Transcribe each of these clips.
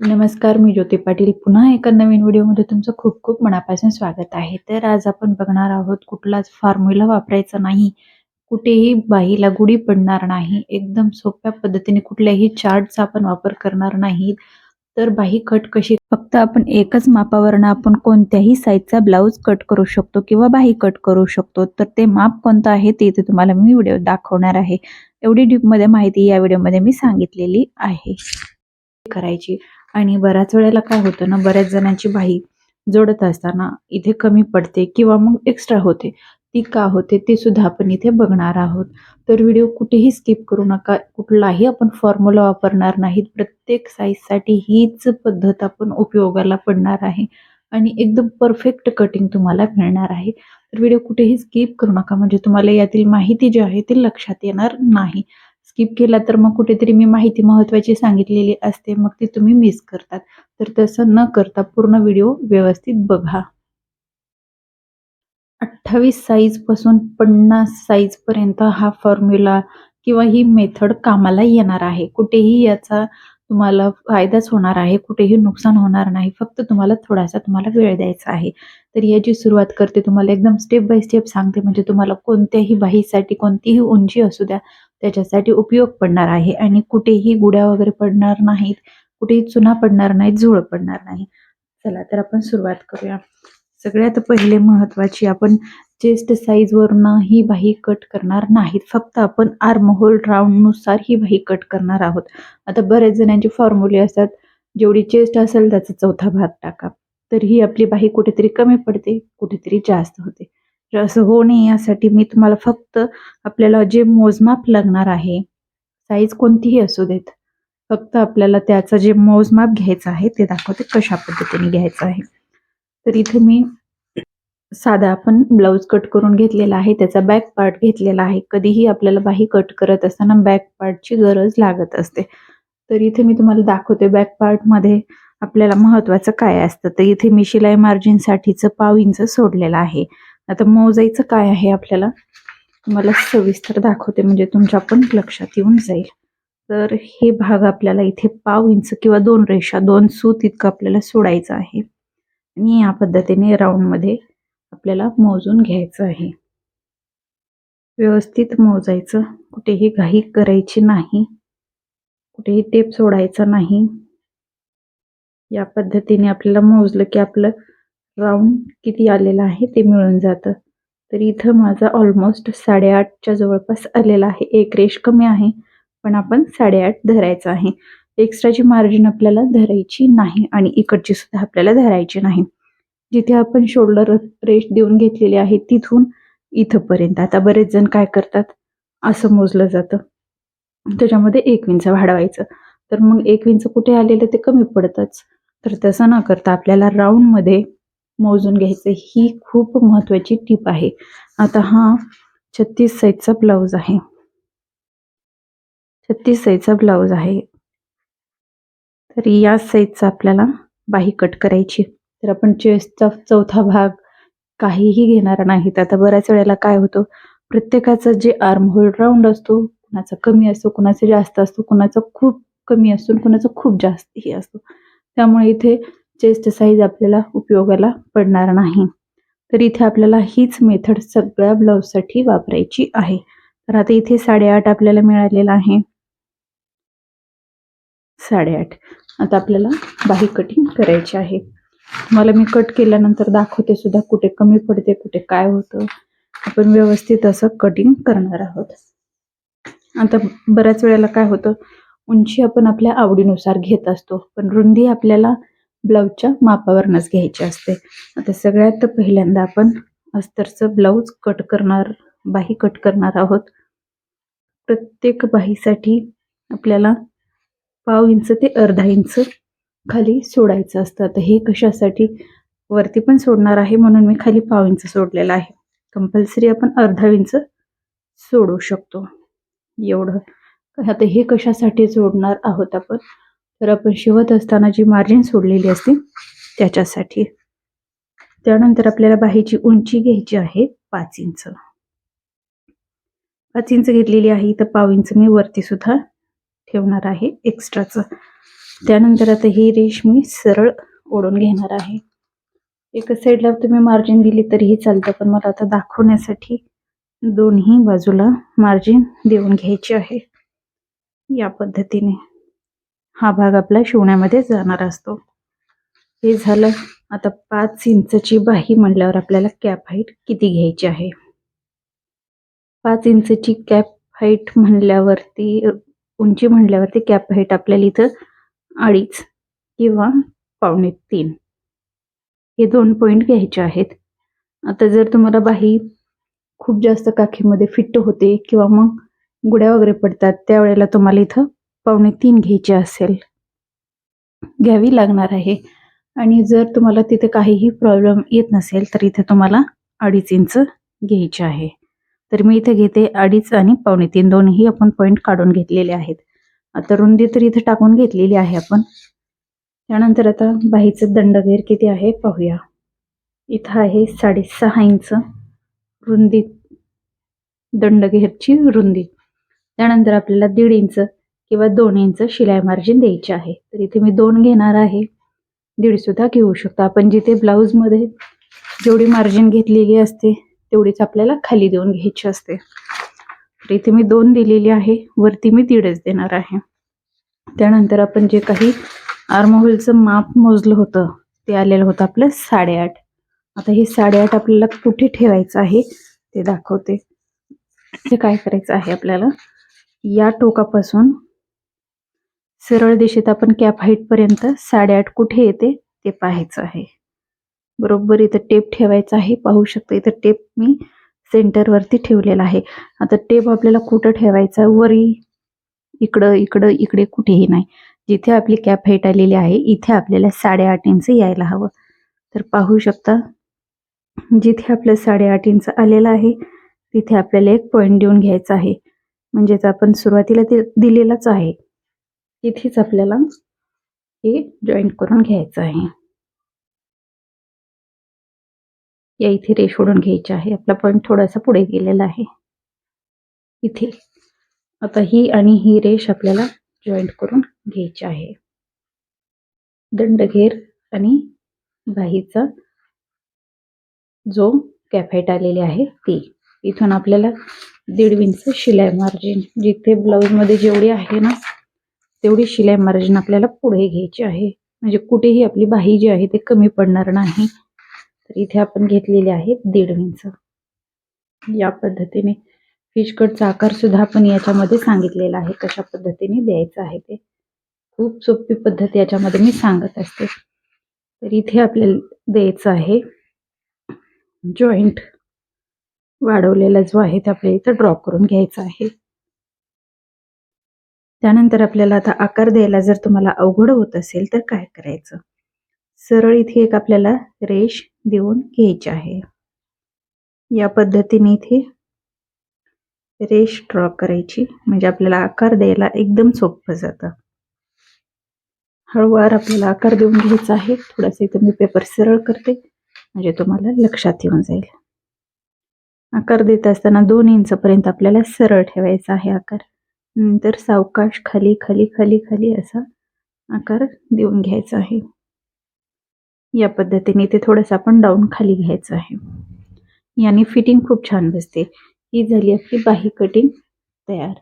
नमस्कार मी ज्योती पाटील. पुन्हा एका नवीन व्हिडिओमध्ये तुमचं खूप खूप मनापासून स्वागत आहे. तर आज आपण बघणार आहोत कुठलाच फॉर्म्युला वापरायचा नाही. कुठेही बाहीला गुढी पडणार नाही. एकदम सोप्या पद्धतीने कुठल्याही चार्टचा आपण वापर करणार नाही तर बाही कट कशी? फक्त आपण एकच मापावरनं आपण कोणत्याही साईजचा ब्लाऊज कट करू शकतो किंवा बाही कट करू शकतो. तर ते माप कोणतं आहे ते इथे तुम्हाला मी व्हिडिओ दाखवणार आहे. एवढी डीपमध्ये माहिती या व्हिडिओमध्ये मी सांगितलेली आहे. करायची. आणि बऱ्याच वेळेला काय होतं ना बऱ्याच जणांची बाही जोडत असताना इथे कमी पडते किंवा मग एक्स्ट्रा होते. ती का होते ते सुद्धा आपण इथे बघणार आहोत. तर व्हिडिओ कुठेही स्किप करू नका. कुठलाही आपण फॉर्म्युला वापरणार नाहीत. प्रत्येक साईजसाठी हीच पद्धत आपण उपयोगाला पडणार आहे. आणि एकदम परफेक्ट कटिंग तुम्हाला मिळणार आहे. तर व्हिडिओ कुठेही स्किप करू नका. म्हणजे तुम्हाला यातील माहिती जी आहे ती लक्षात येणार नाही. स्किप केला तर मग कुठेतरी मी माहिती महत्त्वाची सांगितलेली असते. मग ती तुम्ही मिस करतात. तर तसं न करता पूर्ण व्हिडिओ व्यवस्थित बघा. अठ्ठावीस साईजपासून पन्नास साईजपर्यंत हा फॉर्म्युला किंवा ही मेथड कामाला येणार आहे. कुठेही याचा तुम्हाला फायदाच होणार आहे. कुठेही नुकसान होणार नाही. फक्त तुम्हाला थोडासा तुम्हाला वेळ द्यायचा आहे. तर याची सुरुवात करते. तुम्हाला एकदम स्टेप बाय स्टेप सांगते. म्हणजे तुम्हाला कोणत्याही बाहीसाठी कोणतीही उंची असू द्या. त्याच्यासाठी उपयोग पडणार आहे. आणि कुठेही गुड्या वगैरे पडणार नाहीत कुठेही चुना पडणार नाहीत झुळ पडणार नाही. चला तर आपण सुरुवात करूया. सगळ्यात पहिले महत्वाची आपण चेस्ट साईजवरनं ही बाही कट करणार नाहीत. फक्त आपण आर्महोल राऊंडनुसार ही बाही कट करणार आहोत. आता बऱ्याच जणांचे फॉर्म्युले असतात जेवढी चेस्ट असेल त्याचा चौथा भाग टाका. तर ही आपली बाही कुठेतरी कमी पडते कुठेतरी जास्त होते. असं होऊ नये यासाठी मी तुम्हाला फक्त आपल्याला जे मोजमाप लागणार आहे साईज कोणतीही असू देत फक्त आपल्याला त्याचं जे मोजमाप घ्यायचं आहे ते दाखवते कशा पद्धतीने घ्यायचं आहे. तर इथे मी साधा आपण ब्लाऊज कट करून घेतलेला आहे त्याचा बॅक पार्ट घेतलेला आहे. कधीही आपल्याला बाही कट करत असताना बॅक पार्टची गरज लागत असते. तर इथे मी तुम्हाला दाखवते बॅक पार्टमध्ये आपल्याला महत्वाचं काय असतं. तर इथे मी शिलाई मार्जिनसाठीचं पाव इंच सोडलेलं आहे. आता मोजायचं काय आहे आपल्याला? तुम्हाला सविस्तर दाखवते म्हणजे तुमच्या पण लक्षात येऊन जाईल. तर हे भाग आपल्याला इथे पाव इंच किंवा दोन रेषा दोन सूत इतकं आपल्याला सोडायचं आहे. आणि या पद्धतीने राऊंडमध्ये आपल्याला मोजून घ्यायचं आहे. व्यवस्थित मोजायचं. कुठेही घाई करायची नाही. कुठेही टेप सोडायचा नाही. या पद्धतीने आपल्याला मोजलं की आपलं राऊंड किती आलेला आहे ते मिळून जातं. तर इथं माझा ऑलमोस्ट साडेआठच्या जवळपास आलेला आहे. एक रेश कमी आहे पण आपण साडेआठ धरायचं आहे. एक्स्ट्राची मार्जिन आपल्याला धरायची नाही आणि इकडची सुद्धा आपल्याला धरायची नाही. जिथे आपण शोल्डर रेश देऊन घेतलेली आहे तिथून इथंपर्यंत. आता बरेच जण काय करतात? असं मोजलं जातं. त्याच्यामध्ये एक विंच वाढवायचं. तर मग एक विंच कुठे आलेलं ते कमी पडतंच. तर तसं न करता आपल्याला राऊंडमध्ये मोजून घ्यायचं. ही खूप महत्वाची टीप आहे. आता हा छत्तीस साईजचा ब्लाऊज आहे. छत्तीस साईजचा ब्लाऊज आहे. तर या साईजचा आपल्याला बाही कट करायची. तर आपण चेस्टचा चौथा भाग काहीही घेणार नाहीत. आता बऱ्याच वेळेला काय होतं? प्रत्येकाचा जे आर्म होल राऊंड असतो कुणाचा कमी असतो कुणाचा जास्त असतो कुणाचा खूप कमी असतो कुणाचा खूप जास्तही असतो. त्यामुळे इथे चेस्ट साईज आपल्याला उपयोगाला पडणार नाही. तर इथे आपल्याला हीच मेथड सगळ्या ब्लाऊजसाठी वापरायची आहे. तर आता इथे साडेआठ आपल्याला मिळालेला आहे. साडेआठ. आता आपल्याला बाही कटिंग करायची आहे. मला मी कट केल्यानंतर दाखवते सुद्धा कुठे कमी पडते कुठे काय होतं. आपण व्यवस्थित असं कटिंग करणार आहोत. आता बऱ्याच वेळेला काय होतं उंची आपण आपल्या आवडीनुसार घेत असतो. पण रुंदी आपल्याला ब्लाऊजच्या मापावरनच घ्यायची असते. आता सगळ्यात पहिल्यांदा आपण अस्तरचं ब्लाऊज कट करणार बाही कट करणार आहोत. प्रत्येक बाहीसाठी आपल्याला पाव इंच ते अर्धा इंच खाली सोडायचं असतं. आता हे कशासाठी? वरती पण सोडणार आहे म्हणून मी खाली पाव इंच सोडलेलं आहे. कंपल्सरी आपण अर्धा इंच सोडू शकतो. एवढं. आता हे कशासाठी जोडणार आहोत आपण? तर आपण शिवत असताना जी मार्जिन सोडलेली असते त्याच्यासाठी. त्यानंतर आपल्याला बाहीची उंची घ्यायची आहे पाच इंच. पाच इंच घेतलेली आहे तर पाव इंच मी वरती सुद्धा ठेवणार आहे एक्स्ट्राचं त्यानंतर आता ही रेश मी सरळ ओढून घेणार आहे. एका साईडला तुम्ही मार्जिन दिली तरीही चालतं पण मला आता दाखवण्यासाठी दोन्ही बाजूला मार्जिन देऊन घ्यायची आहे. या पद्धतीने. हा भाग आपला शिवण्यामध्ये जाणार असतो. हे झालं. आता पाच इंचची बाही म्हणल्यावर आपल्याला कॅप हाईट किती घ्यायची आहे? पाच इंचची कॅप हाईट म्हणल्यावरती उंची म्हणल्यावरती कॅप हाईट आपल्याला इथं अडीच किंवा पावणे तीन हे दोन पॉईंट घ्यायचे आहेत. आता जर तुम्हाला बाही खूप जास्त काखीमध्ये फिट्ट होते किंवा मग गुड्या वगैरे पडतात त्यावेळेला तुम्हाला इथं पावणे तीन घ्यायचे असेल. घ्यावी लागणार आहे. आणि जर तुम्हाला तिथे काहीही प्रॉब्लेम येत नसेल तर इथे तुम्हाला अडीच इंच घ्यायचे आहे. तर मी इथे घेते अडीच आणि पावणे तीन. दोन्ही आपण पॉईंट काढून घेतलेले आहेत. आता रुंदी तर इथे टाकून घेतलेली आहे आपण. त्यानंतर आता बाहीचं दंडघेर किती आहे पाहूया. इथं आहे साडेसहा इंच रुंदी दंडघेरची रुंदी. त्यानंतर आपल्याला दीड इंच किंवा दोन इंच शिलाई मार्जिन द्यायची आहे. तर इथे मी दोन घेणार आहे. दीड सुद्धा घेऊ शकतो. आपण जिथे ब्लाऊजमध्ये जेवढी मार्जिन घेतलेली असते तेवढीच आपल्याला खाली देऊन घ्यायची असते. तर इथे मी दोन दिलेली आहे. वरती मी दीडच देणार आहे. त्यानंतर आपण जे काही आर्महोलचं माप मोजलं होतं ते आलेलं होतं आपलं साडेआठ. आता हे साडेआठ आपल्याला कुठे ठेवायचं आहे ते दाखवते. हे काय करायचं आहे आपल्याला? या टोकापासून सरळ दिशेत आपण कॅप हाईट पर्यंत साडेआठ कुठे येते ते पाहायचं आहे. बरोबर इथं टेप ठेवायचा आहे. पाहू शकता इथं टेप मी सेंटरवरती ठेवलेला आहे. आता टेप आपल्याला कुठं ठेवायचा? वरी. इकडं इकडं इकडे कुठेही नाही. जिथे आपली कॅप हाईट आलेली आहे इथे आपल्याला साडेआठ इंच यायला हवं. तर पाहू शकता जिथे आपलं साडेआठ इंच आलेलं आहे तिथे आपल्याला एक पॉईंट देऊन घ्यायचा आहे. म्हणजेच आपण सुरुवातीला ते दिलेलाच आहे. तिथेच आपल्याला हे जॉईंट करून घ्यायचं आहे. या इथे रेश ओढून घ्यायची आहे. आपला पॉईंट थोडासा पुढे गेलेला आहे. इथे. आता ही आणि ही रेश आपल्याला जॉईंट करून घ्यायची आहे. दंडघेर आणि बाहीचा जो कॅफेट आलेली आहे ती. इथून आपल्याला दीड इंच शिलाई मार्जिन जिथे ब्लाऊजमध्ये जेवढी आहे ना तेवढी शिलाई मार्जिन आपल्याला पुढे घ्यायची आहे. म्हणजे कुठेही आपली बाही जी आहे ते कमी पडणार नाही. तर इथे आपण घेतलेले आहे दीड इंच. या पद्धतीने फिश कटचा आकार सुद्धा आपण याच्यामध्ये सांगितलेला आहे कशा पद्धतीने द्यायचं आहे ते. खूप सोपी पद्धत याच्यामध्ये मी सांगत असते. तर इथे आपल्याला द्यायचं आहे जॉईंट वाढवलेला जो आहे ते आपल्याला इथं ड्रॉप करून घ्यायचा आहे. त्यानंतर आपल्याला आता आकार द्यायला जर तुम्हाला अवघड होत असेल तर काय करायचं? सरळ इथे एक आपल्याला रेष देऊन घ्यायची आहे. या पद्धतीने इथे रेष ड्रॉ करायची म्हणजे आपल्याला आकार द्यायला एकदम सोपं जातं. हळूवार आपल्याला आकार देऊन घ्यायचा आहे. थोडासा इथे मी पेपर सरळ करते म्हणजे तुम्हाला लक्षात येऊन जाईल. आकार देत असताना दोन इंचपर्यंत आपल्याला सरळ ठेवायचा आहे आकार. नंतर सावकाश खाली खाली खाली खाली असा आकार देऊन घ्यायचा आहे. या पद्धतीने ते थोडंसं आपण डाऊन खाली घ्यायचं आहे. याने फिटिंग खूप छान बसते. ही झाली आपली बाही कटिंग तयार.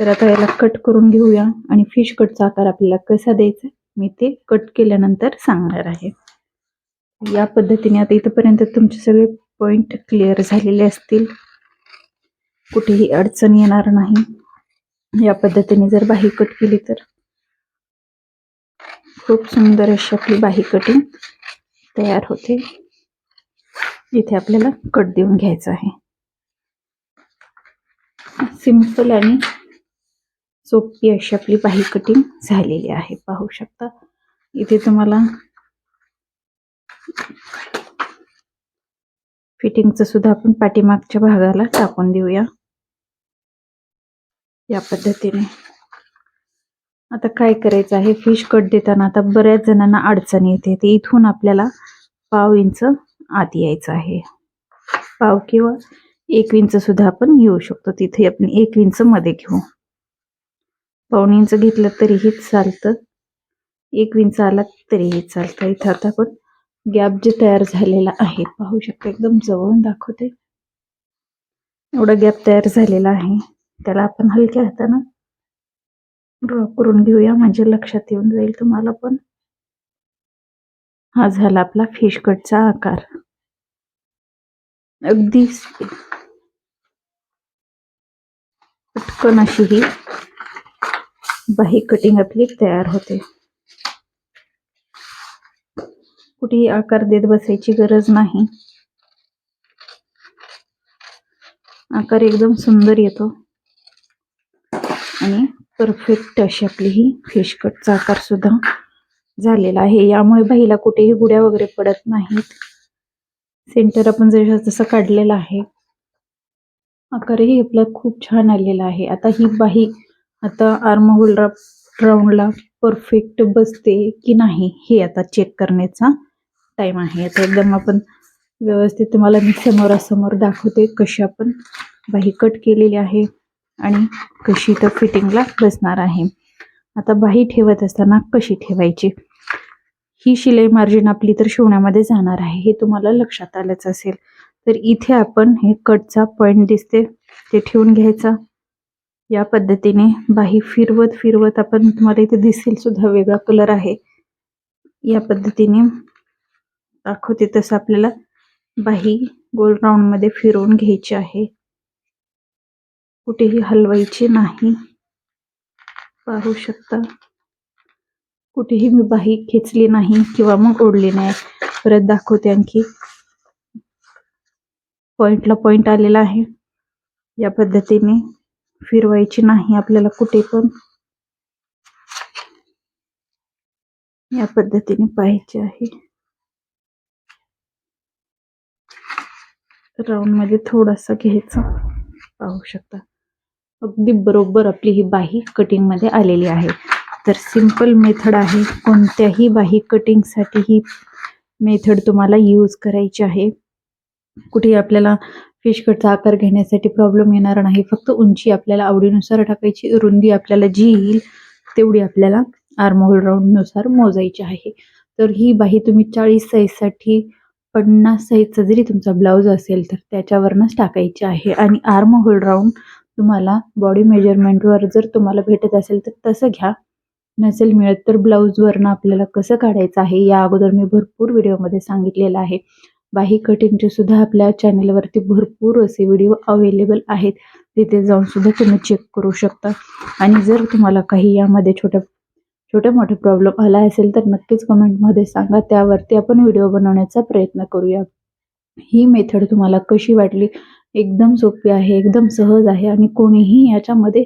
तर आता याला कट करून घेऊया आणि फिश कटचा आकार आपल्याला कसा द्यायचा मी ते कट केल्यानंतर सांगणार आहे. या पद्धतीने आता इथंपर्यंत तुमचे सगळे पॉइंट क्लिअर झालेले असतील. कुठेही अडचण येणार नाही. या पद्धतीने जर बाही कट केली तर. खूप सुंदर अशी आपली बाही कटिंग तयार होते. इथे आपल्याला कट देऊन घ्यायचं आहे. सिंपल आणि सोपी अशी आपली बाही कटिंग झालेली आहे. पाहू शकता. इथे तुम्हाला फिटिंगचं सुद्धा आपण पाठीमागच्या भागाला टाकून देऊया. या पद्धतीने. आता काय करायचं आहे? फिश कट देताना आता बऱ्याच जणांना अडचण येते. ते इथून आपल्याला पाव इंच आत यायचं आहे. पाव किंवा एक इंच सुद्धा आपण घेऊ शकतो. तिथे आपण एक इंच मध्ये घेऊ. पाऊण इंच घेतलं तरीही चालतं. एक इंच आला तरीही चालतं. इथं आता आपण गॅप जे तयार झालेला आहे पाहू शकता एकदम जवळून दाखवते. एवढा गॅप तयार झालेला आहे. त्याला आपण हलक्या हातानं ड्रॉ करून घेऊया. म्हणजे लक्षात येऊन जाईल तुम्हाला पण. हा झाला आपला फिश कटचा आकार. अगदी पटकन अशी ही बाही कटिंग आपली तयार होते. कुठेही आकार देत बसायची गरज नाही. आकार एकदम सुंदर येतो. परफेक्ट अशी आपली ही फिश कटचा आकार सुद्धा झालेला आहे. यामुळे बाईला कुठेही गुड्या वगैरे पडत नाहीत. सेंटर आपण जसं जसं काढलेला आहे. आकारही आपला खूप छान आलेला आहे. आता ही बाही आता आर्म होल्डरा राऊंडला परफेक्ट बसते की नाही हे आता चेक करण्याचा टाइम आहे. आता एकदम आपण व्यवस्थित तुम्हाला मी समोरासमोर दाखवते कशी आपण बाही कट केलेली आहे. आणि कशी तर फिटिंगला बसणार आहे. आता बाही ठेवत असताना कशी ठेवायची? ही शिलाई मार्जिन आपली तर शिवण्यामध्ये जाणार आहे हे तुम्हाला लक्षात आलंच असेल. तर इथे आपण हे कटचा पॉइंट दिसते ते ठेवून घ्यायचा. या पद्धतीने बाही फिरवत फिरवत आपण तुम्हाला इथे दिसेल सुद्धा वेगळा कलर आहे. या पद्धतीने दाखवते तसं आपल्याला बाही गोल राऊंडमध्ये फिरवून घ्यायची आहे. कुठेही हलवायची नाही. पाहू शकता. कुठेही मी बाही खेचली नाही किंवा मग ओढली नाही. परत दाखवते आणखी. पॉइंटला पॉइंट आलेला आहे. या पद्धतीने फिरवायची नाही आपल्याला कुठे पण. या पद्धतीने पाहायचे आहे. राऊंडमध्ये थोडासा घ्यायचा. पाहू शकता. अगदी बरोबर आपली ही बाही कटिंगमध्ये आलेली आहे. तर सिंपल मेथड आहे. कोणत्याही बाही कटिंगसाठी ही मेथड तुम्हाला यूज करायची आहे. कुठे आपल्याला फिश कटचा आकार घेण्यासाठी प्रॉब्लेम येणार नाही. फक्त उंची आपल्याला आवडीनुसार टाकायची रुंदी आपल्याला जी येईल तेवढी आपल्याला आर्महोल राऊंडनुसार मोजायची आहे. तर ही बाही तुम्ही चाळीस साईजसाठी पन्नास साईजचा जरी तुमचा ब्लाऊज असेल तर त्याच्यावरनच टाकायची आहे. आणि आर्म होल राऊंड तुम्हाला बॉडी मेजरमेंटवर जर तुम्हाला भेटत असेल तर तसं घ्या. नसेल मिळत तर ब्लाऊजवरनं आपल्याला कसं काढायचं आहे या अगोदर मी भरपूर व्हिडिओमध्ये सांगितलेलं आहे. बाही कटिंगचे सुद्धा आपल्या चॅनेलवरती भरपूर असे व्हिडिओ अवेलेबल आहेत. तिथे जाऊन सुद्धा तुम्ही चेक करू शकता. आणि जर तुम्हाला काही यामध्ये छोट्या छोट्या मोठे प्रॉब्लेम आला असेल तर नक्कीच कमेंटमध्ये सांगा. त्यावरती आपण व्हिडिओ बनवण्याचा प्रयत्न करूया. ही मेथड तुम्हाला कशी वाटली? एकदम सोपी आहे एकदम सहज आहे आणि कोणीही याच्यामध्ये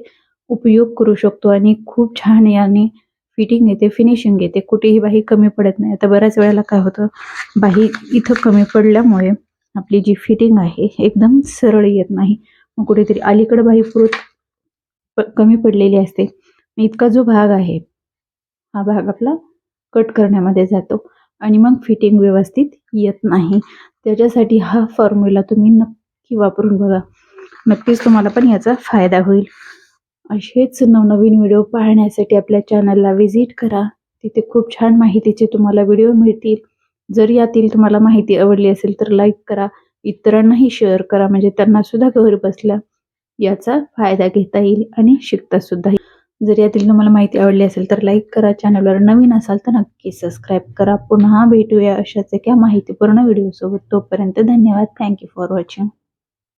उपयोग करू शकतो आणि खूप छान याने फिटिंग येते फिनिशिंग येते. कुठेही बाही कमी पडत नाही. आता बऱ्याच वेळेला काय होतं बाही इथं कमी पडल्यामुळे आपली जी फिटिंग आहे एकदम सरळ येत नाही. मग कुठेतरी अलीकडं बाही पुरत कमी पडलेली असते. इतका जो भाग आहे हा भाग आपला कट करण्यामध्ये जातो आणि मग फिटिंग व्यवस्थित येत नाही. त्याच्यासाठी हा फॉर्म्युला तुम्ही नक्की वापरून बघा. नक्कीच तुम्हाला पण याचा फायदा होईल. असेच नवनवीन व्हिडिओ पाहण्यासाठी आपल्या चॅनलला व्हिजिट करा. तिथे खूप छान माहितीचे तुम्हाला व्हिडिओ मिळतील. जर यातील तुम्हाला माहिती आवडली असेल तर लाईक करा. इतरांनाही शेअर करा. म्हणजे त्यांना सुद्धा घर बसल्या याचा फायदा घेता येईल आणि शिकता सुद्धा जर यातील तुम्हाला माहिती आवडली असेल तर लाईक करा. चॅनलवर नवीन असाल तर नक्की सबस्क्राईब करा. पुन्हा भेटूया अशाच एका माहितीपूर्ण व्हिडिओसोबत. तोपर्यंत धन्यवाद. Thank you for watching.